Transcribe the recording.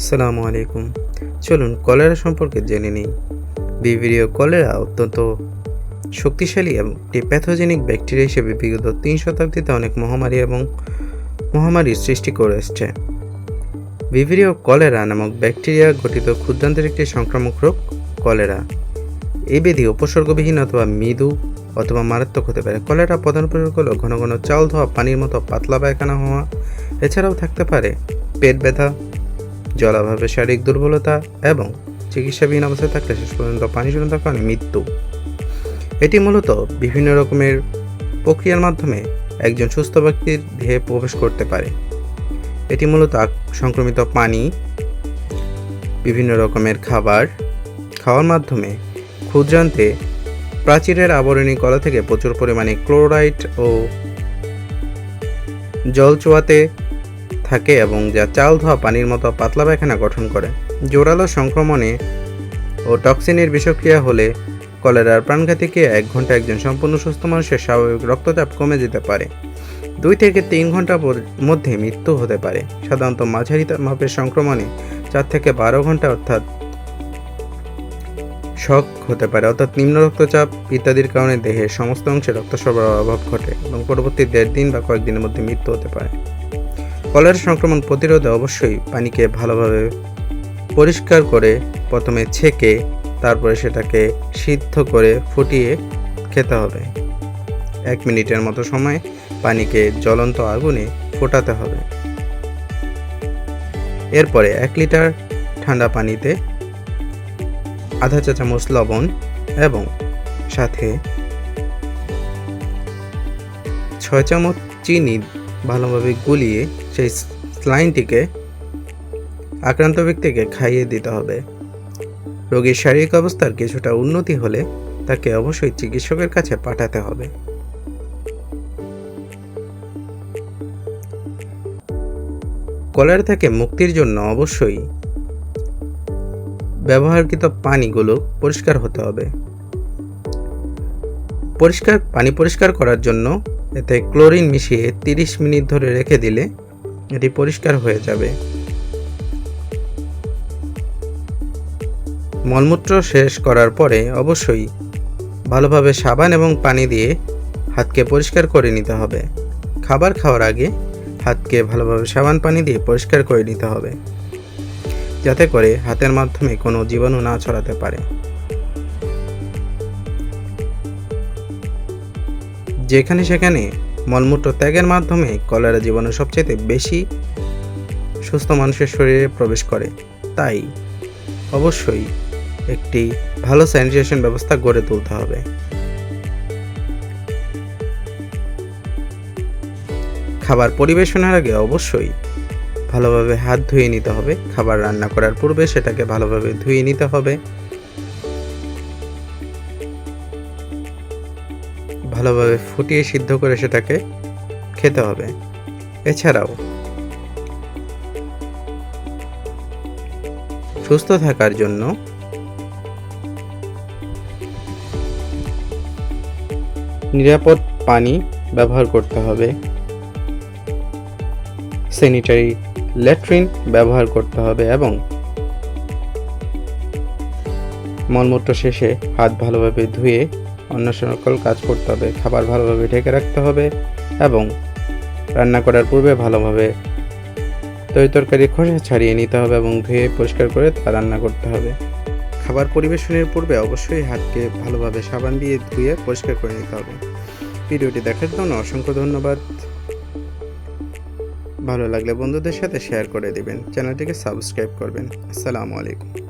আসসালামু আলাইকুম। চলুন কলেরা সম্পর্কে জেনে নিই। ভিভিরিও কলেরা অত্যন্ত শক্তিশালী এবং একটি প্যাথোজেনিক ব্যাকটেরিয়া হিসেবে বিগত তিন শতাব্দীতে অনেক মহামারী এবং মহামারীর সৃষ্টি করে এসছে। ভিভিরিও কলেরা নামক ব্যাকটেরিয়া গঠিত ক্ষুদ্রান্তের একটি সংক্রামক রোগ কলেরা। এই ব্যাধি উপসর্গবিহীন অথবা মৃদু অথবা মারাত্মক হতে পারে। কলেরা প্রধান উপসর্গ হল ঘন ঘন চাল ধোয়া, পানির মতো পাতলা পায়খানা হওয়া, এছাড়াও থাকতে পারে পেট ব্যথা জলাভাবে শারীরিক দুর্বলতা এবং চিকিৎসাবিহীন অবস্থায় থাকলে শেষ পর্যন্ত পানি শূন্যতার কারণে মৃত্যু। এটি মূলত বিভিন্ন রকমের প্রক্রিয়ার মাধ্যমে একজন সুস্থ ব্যক্তির দেহে প্রবেশ করতে পারে। এটি মূলত সংক্রমিত পানি, বিভিন্ন রকমের খাবার, খাওয়ার মাধ্যমে ক্ষুদ্রান্তে প্রাচীরের আবরণী কলা থেকে প্রচুর পরিমাণে ক্লোরাইড ও জল চোয়াতে থাকে এবং যা চাল ধোয়া পানির মতো পাতলা পায়খানা গঠন করে। জোরালো সংক্রমণে ও টক্সিনের বিষক্রিয়া হলে কলেরার প্রাণঘাতীকে এক ঘণ্টা একজন সম্পূর্ণ সুস্থ মানুষের স্বাভাবিক রক্তচাপ কমে যেতে পারে। দুই থেকে তিন ঘণ্টা মধ্যে মৃত্যু হতে পারে। সাধারণত মাঝারি মাপের সংক্রমণে চার থেকে বারো ঘণ্টা অর্থাৎ শক হতে পারে। অর্থাৎ নিম্ন রক্তচাপ ইত্যাদির কারণে দেহের সমস্ত অংশে রক্ত সরবরাহ অভাব ঘটে এবং পরবর্তী দেড় দিন বা কয়েকদিনের মধ্যে মৃত্যু হতে পারে। কলেরা সংক্রমণ প্রতিরোধে অবশ্যই পানিকে ভালোভাবে পরিষ্কার করে প্রথমে ছেঁকে তারপরে সেটাকে সিদ্ধ করে ফুটিয়ে খেতে হবে। এক মিনিটের মতো সময় পানিকে জ্বলন্ত আগুনে ফোটাতে হবে। এরপরে এক লিটার ঠান্ডা পানিতে আধা চা চামচ লবণ এবং সাথে ছয় চামচ চিনি ভালোভাবে গুলিয়ে সেই স্লাইনটিকে আক্রান্ত ব্যক্তিকে খাইয়ে দিতে হবে। রোগীর শারীরিক অবস্থার কিছুটা উন্নতি হলে তাকে অবশ্যই চিকিৎসকের কাছে পাঠাতে হবে। কলেরা থেকে মুক্তির জন্য অবশ্যই ব্যবহারকৃত পানিগুলো পরিষ্কার হতে হবে। পরিষ্কার, পানি পরিষ্কার করার জন্য এতে ক্লোরিন মিশিয়ে 30 মিনিট ধরে রেখে দিলে এটি পরিষ্কার হয়ে যাবে। মলমূত্র শেষ করার পরে অবশ্যই ভালোভাবে সাবান এবং পানি দিয়ে হাতকে পরিষ্কার করে নিতে হবে। খাবার খাওয়ার আগে হাতকে ভালোভাবে সাবান পানি দিয়ে পরিষ্কার করে নিতে হবে, যাতে করে হাতের মাধ্যমে কোনো জীবাণু না ছড়াতে পারে। যেখানে সেখানে মলমূত্র ত্যাগের মাধ্যমে কলেরা জীবাণু সবচেয়ে বেশি সুস্থ মানুষের শরীরে প্রবেশ করে। তাই অবশ্যই একটি ভালো স্যানিটেশন ব্যবস্থা গড়ে তুলতে হবে। খাবার পরিবেশনের আগে অবশ্যই ভালোভাবে হাত ধুয়ে নিতে হবে। খাবার রান্না করার পূর্বে সেটাকে ভালোভাবে ধুয়ে নিতে হবে। ভালোভাবে ফুটিয়ে সিদ্ধ করে সেটাকে খেতে হবে। এছাড়াও, সুস্থ থাকার জন্য নিরাপদ পানি ব্যবহার করতে হবে। স্যানিটারি ল্যাট্রিন ব্যবহার করতে হবে এবং মলমূত্র শেষে হাত ভালোভাবে ধুয়ে অন্য সকল কাজ করতে হবে, খাবার ভালোভাবে ঢেকে রাখতে হবে এবং রান্না করার পূর্বে ভালোভাবে তরি তরকারি খোসা ছাড়িয়ে নিতে হবে এবং ধুয়ে পরিষ্কার করে তা রান্না করতে হবে। খাবার পরিবেশনের পূর্বে অবশ্যই হাতকে ভালোভাবে সাবান দিয়ে ধুয়ে পরিষ্কার করে নিতে হবে। ভিডিওটি দেখার জন্য অসংখ্য ধন্যবাদ। ভালো লাগলে বন্ধুদের সাথে শেয়ার করে দিবেন, চ্যানেলটিকে সাবস্ক্রাইব করবেন। আসসালামু আলাইকুম।